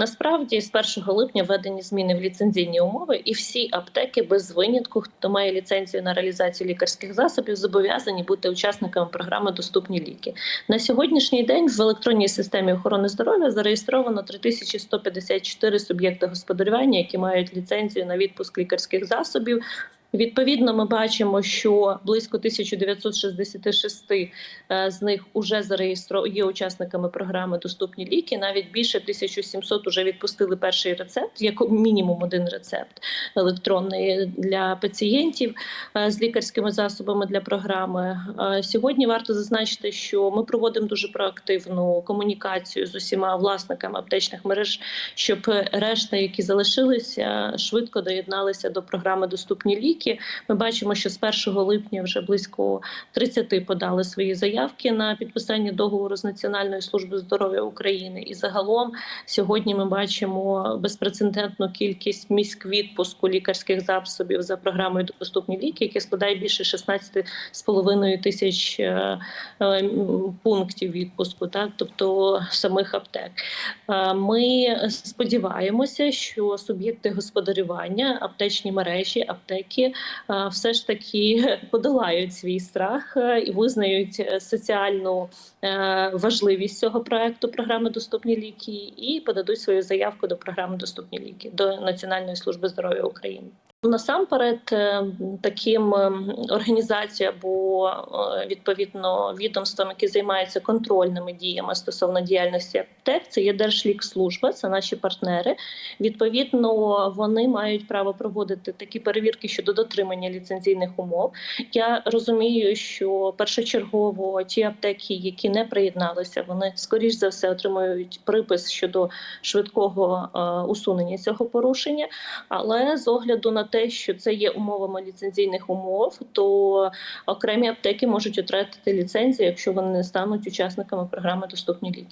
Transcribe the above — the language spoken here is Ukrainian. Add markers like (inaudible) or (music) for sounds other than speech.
Насправді, з 1 липня введені зміни в ліцензійні умови, і всі аптеки без винятку, хто має ліцензію на реалізацію лікарських засобів, зобов'язані бути учасниками програми Доступні ліки. На сьогоднішній день в електронній системі охорони здоров'я зареєстровано 3154 суб'єкти господарювання, які мають ліцензію на відпуск лікарських засобів. Відповідно, ми бачимо, що близько 1966 е, з них вже зареєстровані є учасниками програми Доступні ліки. Навіть більше 1700 вже відпустили перший рецепт, як мінімум один рецепт електронний для пацієнтів е, з лікарськими засобами для програми. Е, Сьогодні варто зазначити, що ми проводимо дуже проактивну комунікацію з усіма власниками аптечних мереж, щоб решта, які залишилися, швидко доєдналися до програми Доступні ліки. Ми бачимо, що з 1 липня вже близько 30 подали свої заявки на підписання договору з Національною службою здоров'я України. І загалом сьогодні ми бачимо безпрецедентну кількість місць відпуску лікарських засобів за програмою Доступні ліки, які складає більше 16,5 тисяч е, е, пунктів відпуску, так тобто самих аптек. Е, Ми сподіваємося, що суб'єкти господарювання, аптечні мережі, аптеки е, все ж таки (laughs) подолають свій страх е, і визнають е, соціальну важливість цього проекту програми Доступні ліки і подадуть свою заявку до програми Доступні ліки до Національної служби здоров'я України. Насамперед, е, таким е, організаціям або е, відповідно відомствам, які займаються контрольними діями стосовно діяльності аптек, це є Держлікслужба, це наші партнери. Відповідно, вони мають право проводити такі перевірки щодо дотримання ліцензійних умов. Я розумію, що першочергово ті аптеки, які не приєдналися, вони скоріш за все отримують припис щодо швидкого усунення цього порушення. Але з огляду на те, що це є умовами ліцензійних умов, то окремі аптеки можуть втратити ліцензію, якщо вони не стануть учасниками програми Доступні ліки.